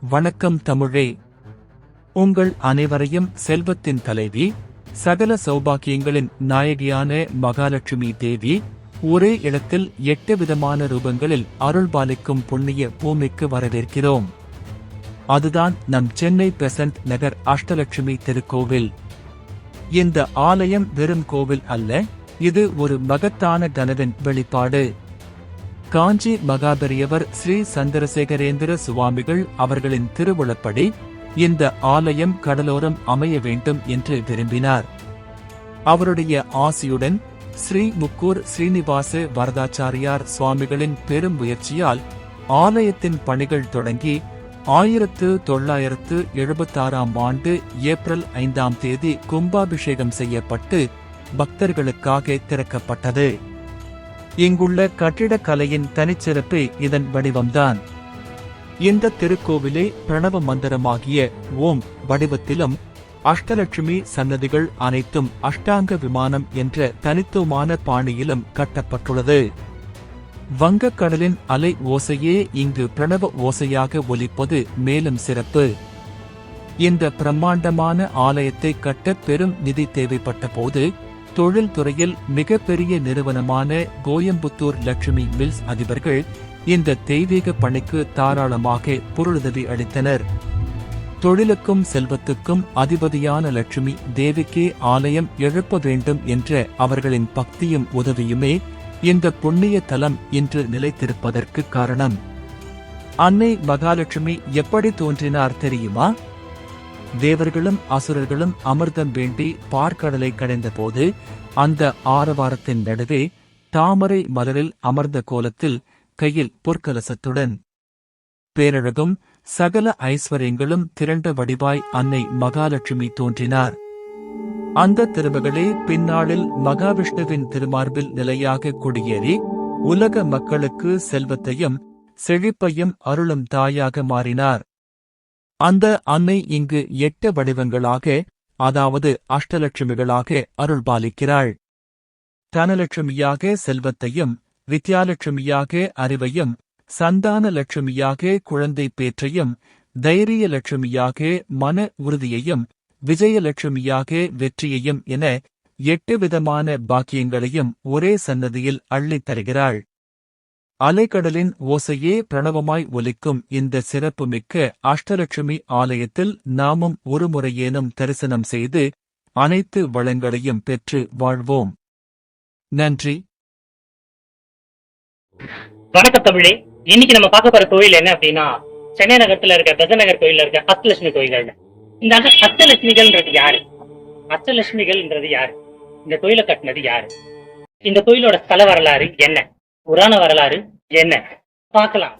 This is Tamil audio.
வணக்கம் தமிழே. உங்கள் அனைவரையும் செல்வத்தின் தலைவி சகல சௌபாக்கியங்களின் நாயகியான மகாலட்சுமி தேவி ஒரே இடத்தில் எட்டு விதமான ரூபங்களில் அருள்பாலிக்கும் புண்ணிய பூமிக்கு வரவேற்கிறோம். அதுதான் நம் சென்னை பெசன்ட் நகர் அஷ்டலட்சுமி திருக்கோவில். இந்த ஆலயம் வெறும் கோவில் அல்ல இது ஒரு மகத்தான கனவின் வெளிப்பாடு. காஞ்சி மகாபெரியவர் ஸ்ரீ சந்திரசேகரேந்திர சுவாமிகள் அவர்களின் திருவுளப்படி இந்த ஆலயம் கடலோரம் அமைய வேண்டும் என்று விரும்பினார். அவருடைய ஆசியுடன் ஸ்ரீ முக்கூர் ஸ்ரீனிவாச வரதாச்சாரியார் சுவாமிகளின் பெரும் முயற்சியால் ஆலயத்தின் பணிகள் தொடங்கி ஆயிரத்து தொள்ளாயிரத்து எழுபத்தாறாம் ஆண்டு ஏப்ரல் ஐந்தாம் தேதி கும்பாபிஷேகம் செய்யப்பட்டு பக்தர்களுக்காக திறக்கப்பட்டது. இங்குள்ள கட்டிடக்கலையின் தனிச்சிறப்பு இதன் வடிவம்தான். இந்த திருக்கோவிலே பிரணவ மந்திரமாகிய ஓம் வடிவத்திலும் அஷ்டலட்சுமி சன்னதிகள் அனைத்தும் அஷ்டாங்க விமானம் என்ற தனித்துவமான பாணியிலும் கட்டப்பட்டுள்ளது. வங்கக்கடலின் அலை ஓசையே இங்கு பிரணவ ஓசையாக ஒலிப்பது மேலும் சிறப்பு. இந்த பிரம்மாண்டமான ஆலயத்தை கட்ட பெரும் நிதி தேவைப்பட்ட போது தொழில்துறையில் மிகப்பெரிய நிறுவனமான கோயம்புத்தூர் லட்சுமி மில்ஸ் அதிபர்கள் இந்த தெய்வீக பணிக்கு தாராளமாக பொருளுதவி அளித்தனர். தொழிலுக்கும் செல்வத்துக்கும் அதிபதியான லட்சுமி தேவிக்கே ஆலயம் எழுப்ப வேண்டும் என்ற அவர்களின் பக்தியும் உதவியுமே இந்த புண்ணிய தலம் இன்று நிலைத்திருப்பதற்கு காரணம். அன்னை மகாலட்சுமி எப்படி தோன்றினார் தெரியுமா? தேவர்களும் அசுரர்களும் அமிர்தம் வேண்டி பார்க்கடலை கடைந்தபோது அந்த ஆரவாரத்தின் நடுவே தாமரை மலரில் அமர்ந்த கோலத்தில் கையில் பொற்கலசத்துடன் பேரழகும் சகல ஐஸ்வர்யங்களும் திரண்ட வடிவாய் அன்னை மகாலட்சுமி தோன்றினார். அந்த திருமகளே பின்னாளில் மகாவிஷ்ணுவின் திருமார்பில் நிலையாக குடியேறி உலக மக்களுக்கு செல்வத்தையும் செழிப்பையும் அருளும் தாயாக மாறினார். அந்த அன்னை இங்கு எட்டு வடிவங்களாக அதாவது அஷ்டலட்சுமிகளாக அருள்பாலிக்கிறாள். தனலட்சுமியாக செல்வத்தையும் வித்யாலட்சுமியாக அறிவையும் சந்தான லட்சுமியாக குழந்தை பேற்றையும் தைரிய லட்சுமியாக மன உறுதியையும் விஜயலட்சுமியாக வெற்றியையும் என எட்டு விதமான பாக்கியங்களையும் ஒரே சன்னதியில் அள்ளித் தருகிறாள் அலைக்கடலின் ஓசையே பிரணவமாய் ஒலிக்கும் இந்த சிறப்புமிக்க அஷ்டலட்சுமி ஆலயத்தில் நாமும் ஒருமுறையேனும் தரிசனம் செய்து அனைத்து வளங்களையும் பெற்று வாழ்வோம். நன்றி. வணக்கம் தமிழே. இன்னைக்கு நம்ம பார்க்க போற கோயில் என்ன அப்படின்னா சென்னை நகரத்துல இருக்க கஜநகர் கோயில்ல இருக்க அஷ்டலட்சுமி கோயில்கள் இந்த அஷ்ட- அஷ்டலட்சுமிகள்ன்றது யாரு? அஷ்டலட்சுமிகள்ன்றது யாரு? இந்த கோயிலை கட்டினது யாரு? இந்த கோயிலோட ஸ்தல வரலாறு என்ன? புராண வரலாறு என்ன? பார்க்கலாம்.